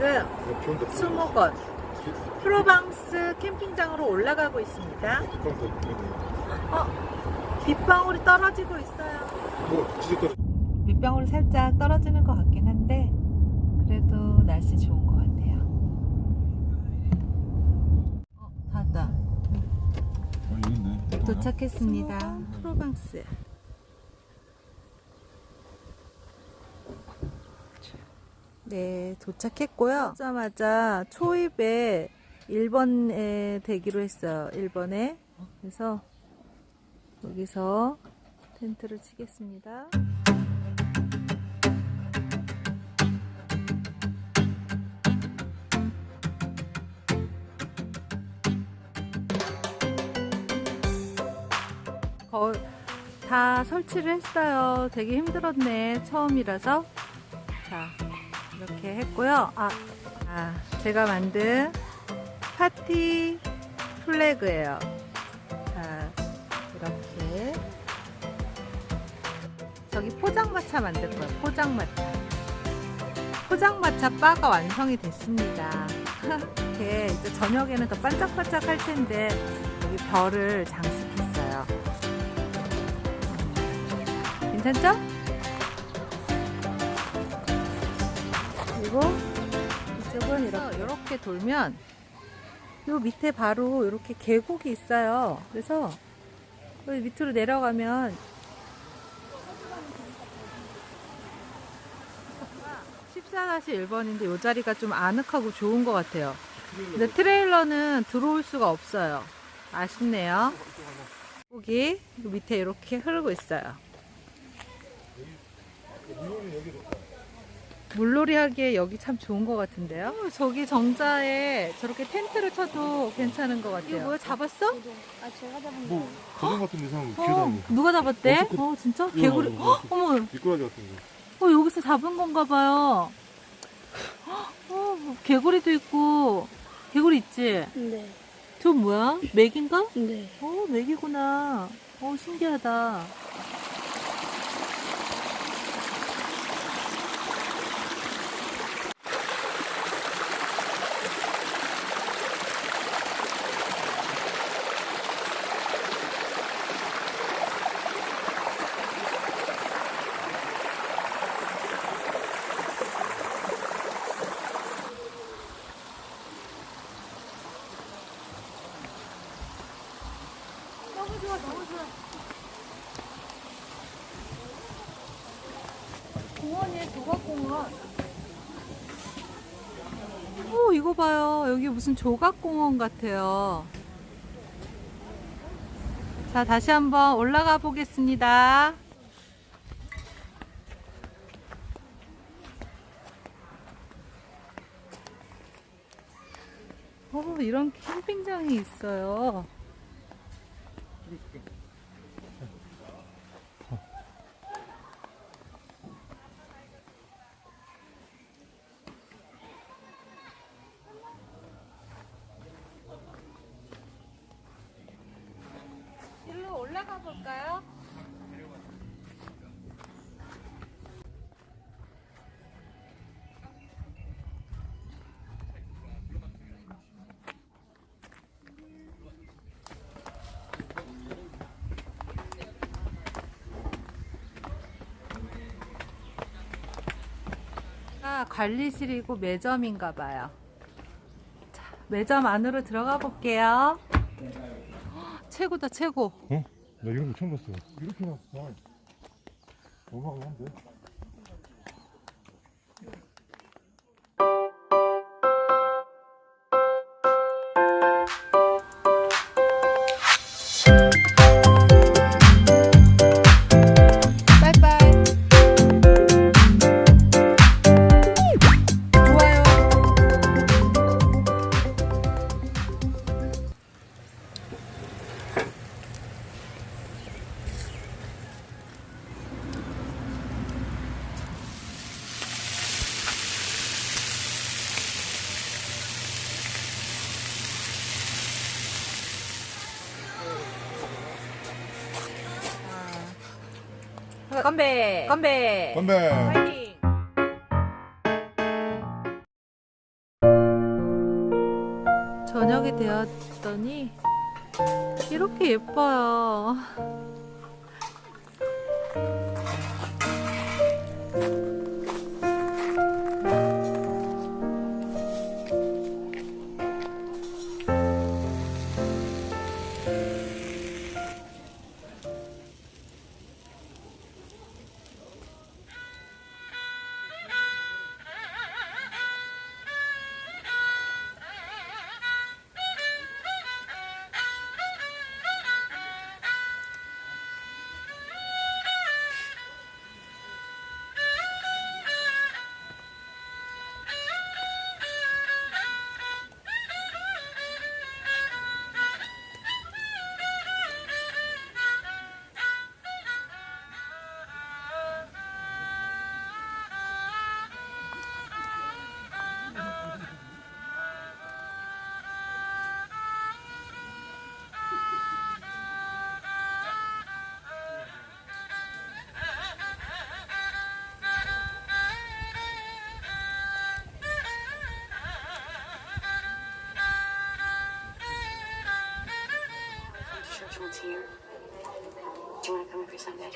지금 수목원 프로방스 캠핑장으로 올라가고 있습니다. 어, 빗방울이 떨어지고 있어요. 빗방울이 살짝 떨어지는 것 같긴 한데 그래도 날씨 좋은 것 같아요. 어, 다 왔다. 있네 도착했습니다. 프로방스. 네, 도착했고요. 오자마자 초입에 1번에 대기로 했어요. 1번에. 그래서 여기서 텐트를 치겠습니다. 다 설치를 했어요. 되게 힘들었네. 처음이라서. 자, 이렇게 했고요. 아, 아, 제가 만든 파티 플래그예요. 자, 이렇게. 저기 포장마차 만들 거예요. 포장마차. 포장마차 바가 완성이 됐습니다. 이렇게 이제 저녁에는 더 반짝반짝 할 텐데 여기 별을 장식했어요. 괜찮죠? 그리고 이쪽은 이렇게, 이렇게 돌면 요 밑에 바로 이렇게 계곡이 있어요. 그래서 여기 밑으로 내려가면 14-1번인데 이 자리가 좀 아늑하고 좋은 것 같아요. 근데 트레일러는 들어올 수가 없어요. 아쉽네요. 여기 밑에 이렇게 흐르고 있어요. 물놀이 하기에 여기 참 좋은 것 같은데요? 어, 저기 정자에 저렇게 텐트를 쳐도 괜찮은 것 같아요. 이거 뭐야, 잡았어? 아 제가 잡은 거. 뭐 고정 같은 이상 어, 기어다니는 누가 잡았대? 어떻게- 어, 진짜? 개구리. 이거, 헉, 어머, 미꾸라지 같은 거 어, 여기서 잡은 건가 봐요. 헉, 어, 뭐 개구리도 있고, 개구리 있지? 네. 저 뭐야? 맥인가? 네. 어, 맥이구나. 어, 신기하다. 너무 좋아, 너무 좋아. 공원이에요, 조각공원. 오, 이거 봐요. 여기 무슨 조각공원 같아요. 자, 다시 한번 올라가 보겠습니다. 오, 이런 캠핑장이 있어요. 아, 관리실이고 매점인가 봐요. 자, 매점 안으로 들어가 볼게요. 헉, 최고다, 최고. 어? 나 이런 거 처음 봤어 이렇게 나 아, 어마어마한데 네, 건배 건배 건배 화이팅! 저녁이 되었더니 이렇게 예뻐요. Every Sunday?